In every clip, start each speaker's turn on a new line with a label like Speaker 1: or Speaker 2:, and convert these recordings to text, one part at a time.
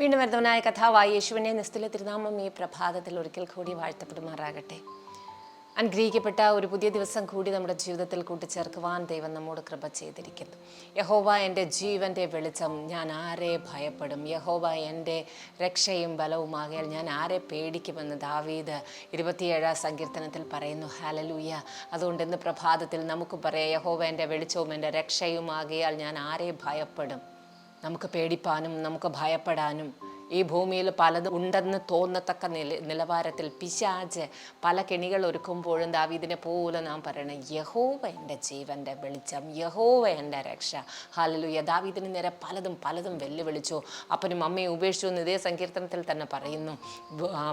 Speaker 1: വീണ്ടും വരുന്നവനായ കഥാവായി യേശുവിനെ നിസ്തുല തിരുനാമം ഈ പ്രഭാതത്തിൽ ഒരിക്കൽ കൂടി വാഴ്ത്തപ്പെടുമാറാകട്ടെ. അനുഗ്രഹിക്കപ്പെട്ട ഒരു പുതിയ ദിവസം കൂടി നമ്മുടെ ജീവിതത്തിൽ കൂട്ടിച്ചേർക്കുവാൻ ദൈവം നമ്മോട് കൃപ ചെയ്തിരിക്കുന്നു. യഹോവ എന്റെ ജീവന്റെ വെളിച്ചം ഞാൻ ആരെ ഭയപ്പെടും? യഹോവ എന്റെ രക്ഷയും ബലവുമാകിയാൽ ഞാൻ ആരെ പേടിക്കുമെന്ന് ദാവീദ് ഇരുപത്തിയേഴാം സങ്കീർത്തനത്തിൽ പറയുന്നു. ഹാലലൂയ അതുകൊണ്ട് ഇന്ന് പ്രഭാതത്തിൽ നമുക്ക് പറയാം യഹോവ എന്റെ വെളിച്ചവും എന്റെ രക്ഷയുമാകിയാൽ ഞാൻ ആരെ ഭയപ്പെടും? നമുക്ക് പേടിപ്പാനും നമുക്ക് ഭയപ്പെടാനും ഈ ഭൂമിയിൽ പലതും ഉണ്ടെന്ന് തോന്നത്തക്ക നില നിലവാരത്തിൽ പിശാജ് പല കെണികൾ ഒരുക്കുമ്പോഴും ദാവീദിനെ പോലെ നാം പറയണം യഹോവ എന്റെ ജീവന്റെ വെളിച്ചം യഹോവ എന്റെ രക്ഷ. ഹാലലു ദാവീദിന് നേരെ പലതും പലതും വെല്ലുവിളിച്ചു. അപ്പനും അമ്മയും ഉപേക്ഷിച്ചു എന്ന് ഇതേ സങ്കീർത്തനത്തിൽ തന്നെ പറയുന്നു.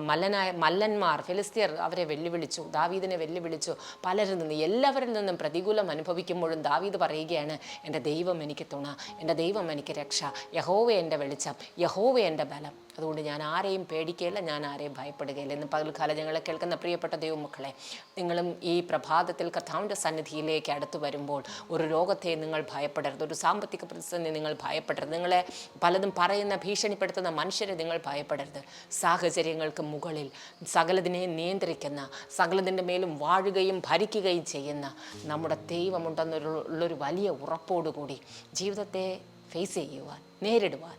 Speaker 1: മല്ലനായ മല്ലന്മാർ ഫിലിസ്തീർ അവരെ വെല്ലുവിളിച്ചു ദാവീദിനെ വെല്ലുവിളിച്ചു. പലരിൽ നിന്ന് എല്ലാവരിൽ നിന്നും പ്രതികൂലം അനുഭവിക്കുമ്പോഴും ദാവീദ് പറയുകയാണ് എന്റെ ദൈവം എനിക്ക് തുണ എന്റെ ദൈവം എനിക്ക് രക്ഷ യഹോവ എന്റെ വെളിച്ചം യഹോവ എന്റെ ബലം. അതുകൊണ്ട് ഞാൻ ആരെയും പേടിക്കുകയില്ല ഞാൻ ആരെയും ഭയപ്പെടുകയില്ല. ഇന്ന് പകൽക്കാലം ഞങ്ങളെ കേൾക്കുന്ന പ്രിയപ്പെട്ട ദൈവമക്കളെ നിങ്ങളും ഈ പ്രഭാതത്തിൽ കഥാവിന്റെ സന്നിധിയിലേക്ക് അടുത്ത് വരുമ്പോൾ ഒരു രോഗത്തെ നിങ്ങൾ ഭയപ്പെടരുത് ഒരു സാമ്പത്തിക പ്രതിസന്ധി നിങ്ങൾ ഭയപ്പെടരുത് നിങ്ങളെ പലതും പറയുന്ന ഭീഷണിപ്പെടുത്തുന്ന മനുഷ്യരെ നിങ്ങൾ ഭയപ്പെടരുത്. സാഹചര്യങ്ങൾക്ക് മുകളിൽ സകലതിനെ നിയന്ത്രിക്കുന്ന സകലതിന്റെ മേലും വാഴുകയും ഭരിക്കുകയും ചെയ്യുന്ന നമ്മുടെ ദൈവമുണ്ടെന്നൊരു ഉള്ളൊരു വലിയ ഉറപ്പോടുകൂടി ജീവിതത്തെ ഫേസ് ചെയ്യുവാൻ നേരിടുവാൻ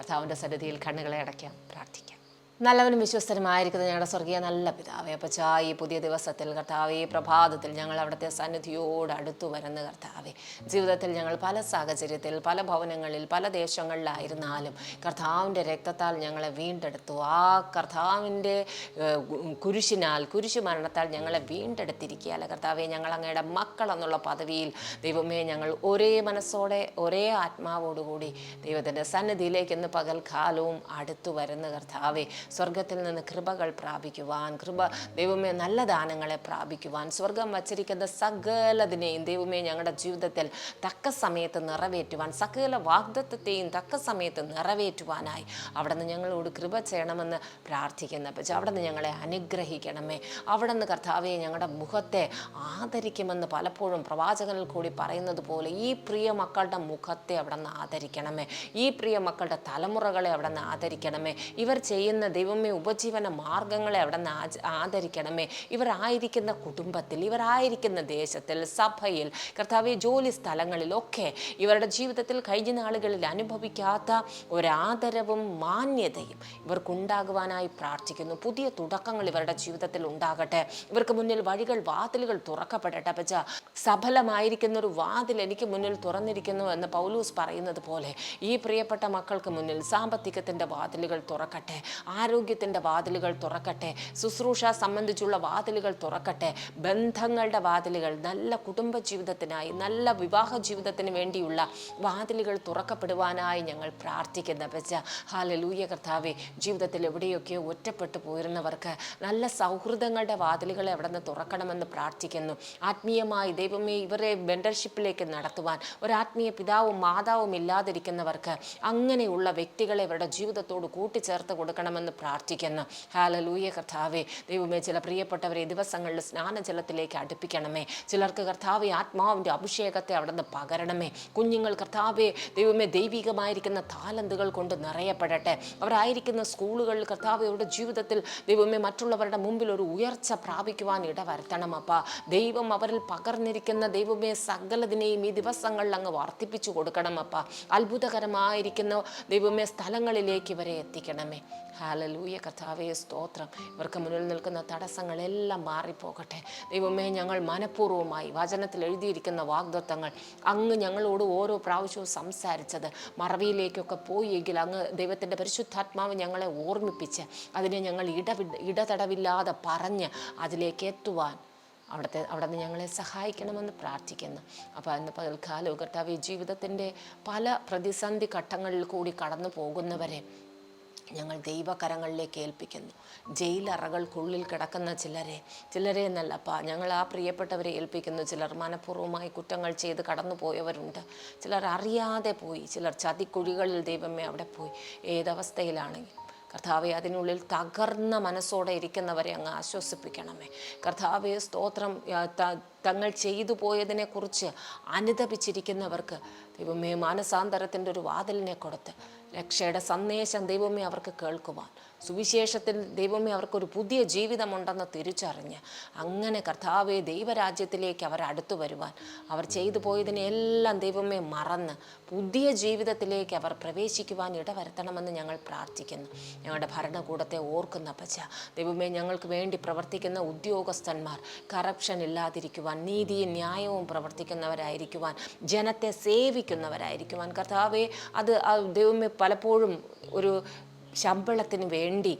Speaker 1: കർത്താവിന്റെ സന്നിധിയിൽ കണ്ണുകളെ അടയ്ക്കാം പ്രാർത്ഥിക്കാം. നല്ലവനും വിശ്വസ്തനുമായിരിക്കുന്ന ഞങ്ങളുടെ സ്വർഗീയ നല്ല പിതാവേ അപ്പച്ചാ ഈ പുതിയ ദിവസത്തിൽ കർത്താവേ പ്രഭാതത്തിൽ ഞങ്ങൾ അവിടുത്തെ സന്നിധിയോട് അടുത്തു വരുന്ന കർത്താവേ. ജീവിതത്തിൽ ഞങ്ങൾ പല സാഹചര്യത്തിൽ പല ഭവനങ്ങളിൽ പല ദേശങ്ങളിലായിരുന്നാലും കർത്താവിന്റെ രക്തത്താൽ ഞങ്ങളെ വീണ്ടെടുത്തു. ആ കർത്താവിന്റെ കുരിശിനാൽ കുരിശു മരണത്താൽ ഞങ്ങളെ വീണ്ടെടുത്തിരിക്കുകയല്ല കർത്താവെ. ഞങ്ങൾ അങ്ങയുടെ മക്കൾ എന്നുള്ള പദവിയിൽ ദൈവമേ ഞങ്ങൾ ഒരേ മനസ്സോടെ ഒരേ ആത്മാവോടുകൂടി ദൈവത്തിന്റെ സന്നിധിയിലേക്ക് ഇന്ന് പകൽക്കാലവും അടുത്തു വരുന്ന കർത്താവെ. സ്വർഗത്തിൽ നിന്ന് കൃപകൾ പ്രാപിക്കുവാൻ കൃപ ദൈവമേ നല്ല ദാനങ്ങളെ പ്രാപിക്കുവാൻ സ്വർഗം വച്ചിരിക്കുന്ന സകലതിനെയും ദൈവമേ ഞങ്ങളുടെ ജീവിതത്തിൽ തക്ക സമയത്ത് നിറവേറ്റുവാൻ സകല വാഗ്ദത്വത്തെയും തക്ക സമയത്ത് നിറവേറ്റുവാനായി അവിടെ നിന്ന് ഞങ്ങളോട് കൃപ ചെയ്യണമെന്ന് പ്രാർത്ഥിക്കുന്ന പക്ഷേ അവിടെ നിന്ന് ഞങ്ങളെ അനുഗ്രഹിക്കണമേ. അവിടെ നിന്ന് കർത്താവെ ഞങ്ങളുടെ മുഖത്തെ ആദരിക്കുമെന്ന് പലപ്പോഴും പ്രവാചകനിൽ കൂടി പറയുന്നത് പോലെ ഈ പ്രിയ മക്കളുടെ മുഖത്തെ അവിടെ നിന്ന് ആദരിക്കണമേ. ഈ പ്രിയ മക്കളുടെ തലമുറകളെ അവിടെ നിന്ന് ആദരിക്കണമേ. ഇവർ ചെയ്യുന്ന ദൈവമേ ഉപജീവന മാർഗങ്ങളെ അവിടെ നിന്ന് ആദരിക്കണമേ. ഇവരായിരിക്കുന്ന കുടുംബത്തിൽ ഇവരായിരിക്കുന്ന ദേശത്തിൽ സഭയിൽ കർത്താവെ ജോലി സ്ഥലങ്ങളിലൊക്കെ ഇവരുടെ ജീവിതത്തിൽ കഴിഞ്ഞ നാളുകളിൽ അനുഭവിക്കാത്ത ഒരാദരവും മാന്യതയും ഇവർക്കുണ്ടാകുവാനായി പ്രാർത്ഥിക്കുന്നു. പുതിയ തുടക്കങ്ങൾ ഇവരുടെ ജീവിതത്തിൽ ഉണ്ടാകട്ടെ. ഇവർക്ക് മുന്നിൽ വഴികൾ വാതിലുകൾ തുറക്കപ്പെടട്ടെ. പച്ച സഫലമായിരിക്കുന്ന ഒരു വാതിൽ എനിക്ക് മുന്നിൽ തുറന്നിരിക്കുന്നു എന്ന് പൗലൂസ് പറയുന്നത് പോലെ ഈ പ്രിയപ്പെട്ട മക്കൾക്ക് മുന്നിൽ സാമ്പത്തികത്തിന്റെ വാതിലുകൾ തുറക്കട്ടെ. ആരോഗ്യത്തിന്റെ വാതിലുകൾ തുറക്കട്ടെ ശുശ്രൂഷ സംബന്ധിച്ചുള്ള വാതിലുകൾ തുറക്കട്ടെ ബന്ധങ്ങളുടെ വാതിലുകൾ നല്ല കുടുംബ ജീവിതത്തിനായി നല്ല വിവാഹ ജീവിതത്തിന് വേണ്ടിയുള്ള വാതിലുകൾ തുറക്കപ്പെടുവാനായി ഞങ്ങൾ പ്രാർത്ഥിക്കുന്ന വെച്ച ഹാലലൂയ കർത്താവെ ജീവിതത്തിൽ എവിടെയൊക്കെ ഒറ്റപ്പെട്ടു പോയിരുന്നവർക്ക് നല്ല സൗഹൃദങ്ങളുടെ വാതിലുകളെ അവിടെ നിന്ന് തുറക്കണമെന്ന് പ്രാർത്ഥിക്കുന്നു. ആത്മീയമായി ദൈവമേ ഇവരെ മെന്റർഷിപ്പിലേക്ക് നടത്തുവാൻ ഒരാത്മീയ പിതാവും മാതാവും ഇല്ലാതിരിക്കുന്നവർക്ക് അങ്ങനെയുള്ള വ്യക്തികളെ ഇവരുടെ ജീവിതത്തോട് കൂട്ടിച്ചേർത്ത് കൊടുക്കണമെന്ന് പ്രാർത്ഥിക്കുന്നു. ഹാലലൂയ കർത്താവെ. ദൈവമേ ചില പ്രിയപ്പെട്ടവരെ ദിവസങ്ങളിൽ സ്നാനജലത്തിലേക്ക് അടുപ്പിക്കണമേ. ചിലർക്ക് കർത്താവെ ആത്മാവിന്റെ അഭിഷേകത്തെ അവിടെ നിന്ന് പകരണമേ. കുഞ്ഞുങ്ങൾ കർത്താവെ ദൈവമേ ദൈവികമായിരിക്കുന്ന താലന്തുകൾ കൊണ്ട് നിറയപ്പെടട്ടെ. അവരായിരിക്കുന്ന സ്കൂളുകളിൽ കർത്താവെ അവരുടെ ജീവിതത്തിൽ ദൈവമേ മറ്റുള്ളവരുടെ മുമ്പിൽ ഒരു ഉയർച്ച പ്രാപിക്കുവാൻ ഇടവരുത്തണം അപ്പ. ദൈവം അവരിൽ പകർന്നിരിക്കുന്ന ദൈവമേ സകലതിനെയും ഈ ദിവസങ്ങളിൽ അങ്ങ് വർദ്ധിപ്പിച്ചു കൊടുക്കണം അപ്പ. അത്ഭുതകരമായിരിക്കുന്ന ദൈവമേ സ്ഥലങ്ങളിലേക്ക് ഇവരെ എത്തിക്കണമേ. ഹാലലൂയ കർത്താവേ സ്തോത്രം. ഇവർക്ക് മുന്നിൽ നിൽക്കുന്ന തടസ്സങ്ങളെല്ലാം മാറിപ്പോകട്ടെ. ദൈവമേ ഞങ്ങൾ മനഃപൂർവമായി വചനത്തിൽ എഴുതിയിരിക്കുന്ന വാഗ്ദത്തങ്ങൾ അങ്ങ് ഞങ്ങളോട് ഓരോ പ്രാവശ്യവും സംസാരിച്ചത് മറവിയിലേക്കൊക്കെ പോയെങ്കിൽ അങ്ങ് ദൈവത്തിന്റെ പരിശുദ്ധാത്മാവ് ഞങ്ങളെ ഓർമ്മിപ്പിച്ച് അതിനെ ഞങ്ങൾ ഇടവി ഇടതടവില്ലാതെ പറഞ്ഞ് അതിലേക്ക് എത്തുവാൻ അവിടുത്തെ അവിടെ നിന്ന് ഞങ്ങളെ സഹായിക്കണമെന്ന് പ്രാർത്ഥിക്കുന്നു. അപ്പോൾ അന്ന് പകൽക്കാലം കർത്താവ് ജീവിതത്തിന്റെ പല പ്രതിസന്ധി ഘട്ടങ്ങളിൽ കൂടി കടന്നു പോകുന്നവരെ ഞങ്ങൾ ദൈവകരങ്ങളിലേക്ക് ഏൽപ്പിക്കുന്നു. ജയിലറകൾക്കുള്ളിൽ കിടക്കുന്ന ചിലരെ ചിലരെ എന്നല്ലപ്പാ ഞങ്ങൾ ആ പ്രിയപ്പെട്ടവരെ ഏൽപ്പിക്കുന്നു. ചിലർ മനഃപൂർവമായി കുറ്റങ്ങൾ ചെയ്ത് കടന്നു പോയവരുണ്ട് ചിലർ അറിയാതെ പോയി ചിലർ ചതിക്കുഴികളിൽ ദൈവമേ അവിടെ പോയി. ഏതവസ്ഥയിലാണെങ്കിൽ കർത്താവെ അതിനുള്ളിൽ തകർന്ന മനസ്സോടെ ഇരിക്കുന്നവരെ അങ്ങ് ആശ്വസിപ്പിക്കണമേ. കർത്താവെ സ്തോത്രം തങ്ങൾ ചെയ്തു പോയതിനെക്കുറിച്ച് അനുദപിച്ചിരിക്കുന്നവർക്ക് ദൈവമേ മാനസാന്തരത്തിന്റെ ഒരു വാതിലിനെ കൊടുത്ത് രക്ഷയുടെ സന്ദേശം ദൈവമേ അവർക്ക് കേൾക്കുവാൻ. സുവിശേഷത്തിൽ ദൈവമേ അവർക്കൊരു പുതിയ ജീവിതമുണ്ടെന്ന് തിരിച്ചറിഞ്ഞ് അങ്ങനെ കർത്താവെ ദൈവരാജ്യത്തിലേക്ക് അവർ അടുത്തു വരുവാൻ അവർ ചെയ്തു പോയതിനെല്ലാം ദൈവമേ മറന്ന് പുതിയ ജീവിതത്തിലേക്ക് അവർ പ്രവേശിക്കുവാൻ ഇടവരുത്തണമെന്ന് ഞങ്ങൾ പ്രാർത്ഥിക്കുന്നു. ഞങ്ങളുടെ ഭരണകൂടത്തെ ഓർക്കുന്ന പച്ച ദൈവമേ ഞങ്ങൾക്ക് വേണ്ടി പ്രവർത്തിക്കുന്ന ഉദ്യോഗസ്ഥന്മാർ കറപ്ഷൻ ഇല്ലാതിരിക്കുവാൻ നീതിയും ന്യായവും പ്രവർത്തിക്കുന്നവരായിരിക്കുവാൻ ജനത്തെ സേവിക്കുന്നവരായിരിക്കുവാൻ കർത്താവെ അത് ദൈവമേ പലപ്പോഴും ഒരു ശമ്പളത്തിന് വേണ്ടി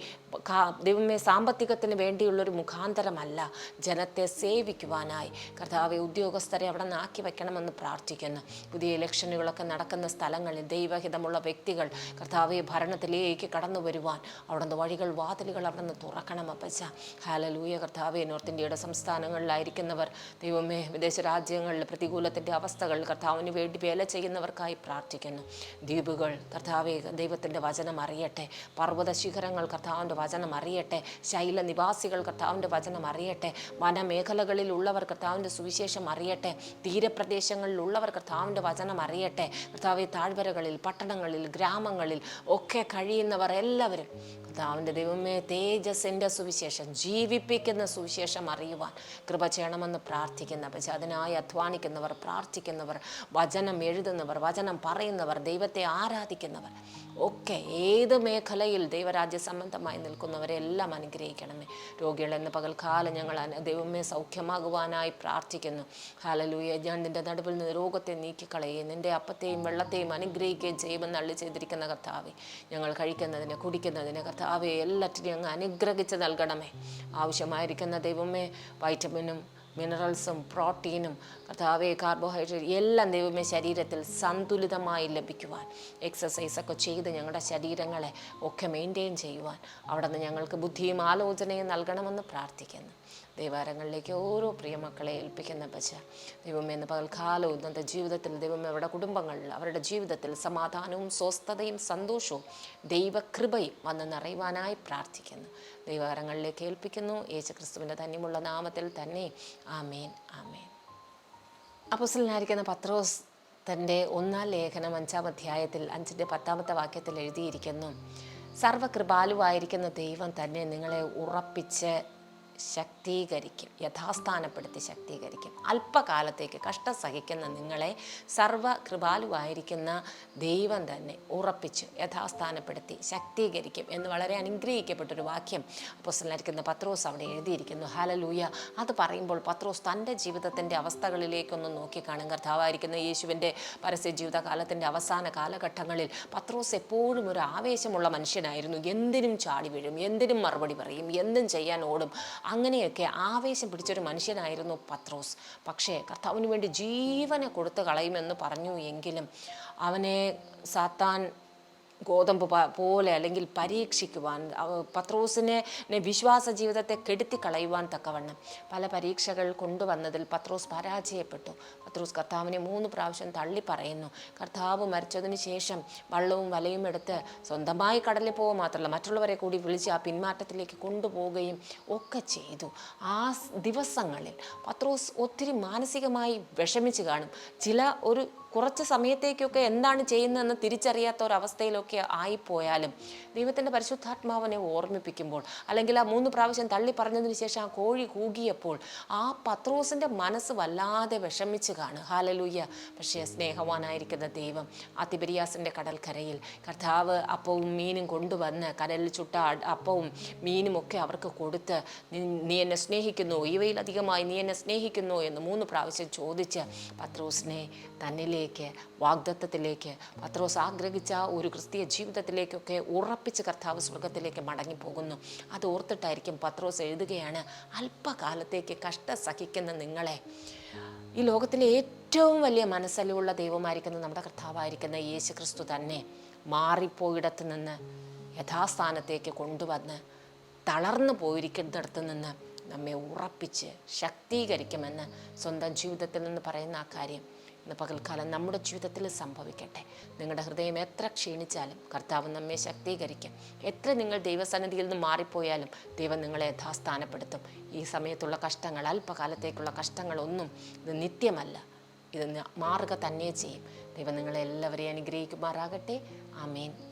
Speaker 1: ദൈവമേ സാമ്പത്തികത്തിന് വേണ്ടിയുള്ളൊരു മുഖാന്തരമല്ല ജനത്തെ സേവിക്കുവാനായി. കർത്താവ് ഉദ്യോഗസ്ഥരെ അവിടെ നാക്കി വെക്കണമെന്ന് പ്രാർത്ഥിക്കുന്നു. പുതിയ ഇലക്ഷനുകളൊക്കെ നടക്കുന്ന സ്ഥലങ്ങളിൽ ദൈവഹിതമുള്ള വ്യക്തികൾ കർത്താവ് ഭരണത്തിലേക്ക് കടന്നു വരുവാൻ. അവിടുന്ന് വഴികൾ വാതിലുകൾ അവിടെ നിന്ന് തുറക്കണം അപ്പച്ച. ഹാലലൂയ കർത്താവെ നോർത്ത് ഇന്ത്യയുടെ സംസ്ഥാനങ്ങളിലായിരിക്കുന്നവർ ദൈവമേ വിദേശ രാജ്യങ്ങളിൽ പ്രതികൂലത്തിന്റെ അവസ്ഥകൾ കർത്താവിന് വേണ്ടി വേല ചെയ്യുന്നവർക്കായി പ്രാർത്ഥിക്കുന്നു. ദ്വീപുകൾ കർത്താവെ ദൈവത്തിന്റെ വചനം അറിയട്ടെ. പർവത ശിഖരങ്ങൾ കർത്താവിന്റെ വചനം അറിയട്ടെ. ശൈല നിവാസികൾ കർത്താവിന്റെ വചനം അറിയട്ടെ. വനമേഖലകളിലുള്ളവർ കർത്താവിന്റെ സുവിശേഷം അറിയട്ടെ. തീരപ്രദേശങ്ങളിലുള്ളവർ കർത്താവിന്റെ വചനം അറിയട്ടെ. കർത്താവ് താഴ്വരകളിൽ പട്ടണങ്ങളിൽ ഗ്രാമങ്ങളിൽ ഒക്കെ കഴിയുന്നവർ എല്ലാവരും കർത്താവിന്റെ ദൈവമേ തേജസ്സിന്റെ സുവിശേഷം ജീവിപ്പിക്കുന്ന സുവിശേഷം അറിയുവാൻ കൃപ ചെയ്യണമെന്ന് പ്രാർത്ഥിക്കുന്ന. പക്ഷേ അതിനായി അധ്വാനിക്കുന്നവർ പ്രാർത്ഥിക്കുന്നവർ വചനം എഴുതുന്നവർ വചനം പറയുന്നവർ ദൈവത്തെ ആരാധിക്കുന്നവർ ഒക്കെ ഏത് മേഖലയിൽ ദൈവരാജ്യ സംബന്ധമായി നിൽക്കുന്നവരെ എല്ലാം അനുഗ്രഹിക്കണമേ. രോഗികൾ എന്ന പകൽക്കാലം ഞങ്ങൾ ദൈവമേ സൗഖ്യമാകുവാനായി പ്രാർത്ഥിക്കുന്നു. ഹാലലൂയ ഞാൻ നിന്റെ നടുവിൽ നിന്ന് രോഗത്തെ നീക്കിക്കളയുകയും നിന്റെ അപ്പത്തെയും വെള്ളത്തെയും അനുഗ്രഹിക്കുകയും ചെയ്യുമെന്ന് അള്ളി ചെയ്തിരിക്കുന്ന കർത്താവെ. ഞങ്ങൾ കഴിക്കുന്നതിന് കുടിക്കുന്നതിന് കർത്താവെ എല്ലാറ്റിനെയും അങ്ങ് അനുഗ്രഹിച്ച് നൽകണമേ. ആവശ്യമായിരിക്കുന്ന ദൈവമേ വൈറ്റമിനും മിനറൽസും പ്രോട്ടീനും കർത്താവെ കാർബോഹൈഡ്രേറ്റ് എല്ലാം ദൈവമേ ശരീരത്തിൽ സന്തുലിതമായി ലഭിക്കുവാൻ എക്സസൈസൊക്കെ ചെയ്ത് ഞങ്ങളുടെ ശരീരങ്ങളെ ഒക്കെ മെയിന്റെയിൻ ചെയ്യുവാൻ അവിടെ നിന്ന് ഞങ്ങൾക്ക് ബുദ്ധിയും ആലോചനയും നൽകണമെന്ന് പ്രാർത്ഥിക്കുന്നു. ദൈവാരങ്ങളിലേക്ക് ഓരോ പ്രിയമക്കളെ ഏൽപ്പിക്കുന്ന പച്ച ദൈവമേ എന്ന് പകൽക്കാലവും ഇന്നത്തെ ജീവിതത്തിൽ ദൈവമേ അവരുടെ കുടുംബങ്ങളിൽ അവരുടെ ജീവിതത്തിൽ സമാധാനവും സ്വസ്ഥതയും സന്തോഷവും ദൈവകൃപയും വന്ന് നിറയുവാനായി പ്രാർത്ഥിക്കുന്നു. ദൈവാരങ്ങളിലേക്ക് ഏൽപ്പിക്കുന്നു. യേശുക്രിസ്തുവിന്റെ ധന്യമുള്ള നാമത്തിൽ തന്നെ. ആമേൻ ആമേൻ. അപ്പോസലിനായിരിക്കുന്ന പത്രോസ് തന്റെ ഒന്നാം ലേഖനം അഞ്ചാം അധ്യായത്തിൽ അഞ്ചിന്റെ പത്താമത്തെ വാക്യത്തിൽ എഴുതിയിരിക്കുന്നു. സർവകൃപാലുവായിരിക്കുന്ന ദൈവം തന്നെ നിങ്ങളെ ഉറപ്പിച്ച് ശക്തീകരിക്കും യഥാസ്ഥാനപ്പെടുത്തി ശക്തീകരിക്കും. അല്പകാലത്തേക്ക് കഷ്ടം സഹിക്കുന്ന നിങ്ങളെ സർവകൃപാലുവായിരിക്കുന്ന ദൈവം തന്നെ ഉറപ്പിച്ച് യഥാസ്ഥാനപ്പെടുത്തി ശക്തീകരിക്കും എന്ന് വളരെ അനുഗ്രഹിക്കപ്പെട്ടൊരു വാക്യം അപ്പോസ്റ്റലായിരിക്കുന്ന പത്രോസ് അവിടെ എഴുതിയിരിക്കുന്നു. ഹലലൂയ അത് പറയുമ്പോൾ പത്രോസ് തന്റെ ജീവിതത്തിന്റെ അവസ്ഥകളിലേക്കൊന്ന് നോക്കിക്കാണും. കർത്താവായിരിക്കുന്ന യേശുവിന്റെ പരസ്യ ജീവിതകാലത്തിന്റെ അവസാന കാലഘട്ടങ്ങളിൽ പത്രോസ് എപ്പോഴും ഒരു ആവേശമുള്ള മനുഷ്യനായിരുന്നു. എന്തിനും ചാടി വീഴും എന്തിനും മറുപടി പറയും എന്തും ചെയ്യാൻ ഓടും. അങ്ങനെയൊക്കെ ആവേശം പിടിച്ചൊരു മനുഷ്യനായിരുന്നു പത്രോസ്. പക്ഷേ കർത്താവിന് വേണ്ടി ജീവനെ കൊടുത്തു കളയുമെന്ന് പറഞ്ഞു എങ്കിലും അവനെ സാത്താൻ ഗോതമ്പ് പോലെ അല്ലെങ്കിൽ പരീക്ഷിക്കുവാൻ പത്രോസിനെ വിശ്വാസ ജീവിതത്തെ കെടുത്തി കളയുവാൻ തക്കവണ്ണം പല പരീക്ഷകൾ കൊണ്ടുവന്നതിൽ പത്രോസ് പരാജയപ്പെട്ടു. പത്രോസ് കർത്താവിനെ മൂന്ന് പ്രാവശ്യം തള്ളി പറയുന്നു. കർത്താവ് മരിച്ചതിന് ശേഷം വള്ളവും വലയും എടുത്ത് സ്വന്തമായി കടലിൽ പോകുക മാത്രമല്ല മറ്റുള്ളവരെ കൂടി വിളിച്ച് ആ പിന്മാറ്റത്തിലേക്ക് കൊണ്ടുപോവുകയും ഒക്കെ ചെയ്തു. ആ ദിവസങ്ങളിൽ പത്രോസ് ഒത്തിരി മാനസികമായി വിഷമിച്ച് കാണും. ചില ഒരു കുറച്ച് സമയത്തേക്കൊക്കെ എന്താണ് ചെയ്യുന്നതെന്ന് തിരിച്ചറിയാത്ത ഒരവസ്ഥയിലൊക്കെ ആയിപ്പോയാലും ദൈവത്തിന്റെ പരിശുദ്ധാത്മാവിനെ ഓർമ്മിപ്പിക്കുമ്പോൾ അല്ലെങ്കിൽ ആ മൂന്ന് പ്രാവശ്യം തള്ളി പറഞ്ഞതിന് ശേഷം ആ കോഴി കൂകിയപ്പോൾ ആ പത്രോസിന്റെ മനസ്സ് വല്ലാതെ വിഷമിച്ച് കാണും ഹാലലൂയ്യ പക്ഷേ സ്നേഹവാനായിരിക്കുന്ന ദൈവം ആ തിബരിയാസിന്റെ കടൽക്കരയിൽ കർത്താവ് അപ്പവും മീനും കൊണ്ടുവന്ന് കടലിൽ ചുട്ട അപ്പവും മീനും ഒക്കെ അവർക്ക് കൊടുത്ത് "നീ- നീ എന്നെ സ്നേഹിക്കുന്നു ഇവയിലധികമായി നീ എന്നെ സ്നേഹിക്കുന്നു എന്ന് മൂന്ന് പ്രാവശ്യം ചോദിച്ച് പത്രോസിനെ തന്നിലേക്ക് വാഗ്ദത്തത്തിലേക്ക് പത്രോസ് ആഗ്രഹിച്ച ഒരു ക്രിസ്തീയ ജീവിതത്തിലേക്കൊക്കെ ഉറപ്പിച്ച് കർത്താവ് സ്വർഗത്തിലേക്ക് മടങ്ങിപ്പോകുന്നു. അത് ഓർത്തിട്ടായിരിക്കും പത്രോസ് എഴുതുകയാണ് അല്പകാലത്തേക്ക് കഷ്ട സഹിക്കുന്ന നിങ്ങളെ. ഈ ലോകത്തിലെ ഏറ്റവും വലിയ മനസ്സലിവുള്ള ദൈവമായിരിക്കുന്ന നമ്മുടെ കർത്താവായിരിക്കുന്ന യേശു ക്രിസ്തു തന്നെ മാറിപ്പോയിടത്ത് നിന്ന് യഥാസ്ഥാനത്തേക്ക് കൊണ്ടുവന്ന് തളർന്നു പോയിരിക്കുന്നിടത്ത് നിന്ന് നമ്മെ ഉറപ്പിച്ച് ശക്തീകരിക്കുമെന്ന് സ്വന്തം ജീവിതത്തിൽ നിന്ന് പറയുന്ന ആ കാര്യം. ഇന്ന് പകൽക്കാലം നമ്മുടെ ജീവിതത്തിൽ സംഭവിക്കട്ടെ. നിങ്ങളുടെ ഹൃദയം എത്ര ക്ഷീണിച്ചാലും കർത്താവ് നമ്മെ ശക്തീകരിക്കും. എത്ര നിങ്ങൾ ദൈവസന്നിധിയിൽ നിന്ന് മാറിപ്പോയാലും ദൈവം നിങ്ങളെ യഥാസ്ഥാനപ്പെടുത്തും. ഈ സമയത്തുള്ള കഷ്ടങ്ങൾ അല്പകാലത്തേക്കുള്ള കഷ്ടങ്ങളൊന്നും ഇത് നിത്യമല്ല. ഇത് മാറുക തന്നെ ചെയ്യും. ദൈവം നിങ്ങളെ എല്ലാവരെയും അനുഗ്രഹിക്കുമാറാകട്ടെ. ആമേൻ.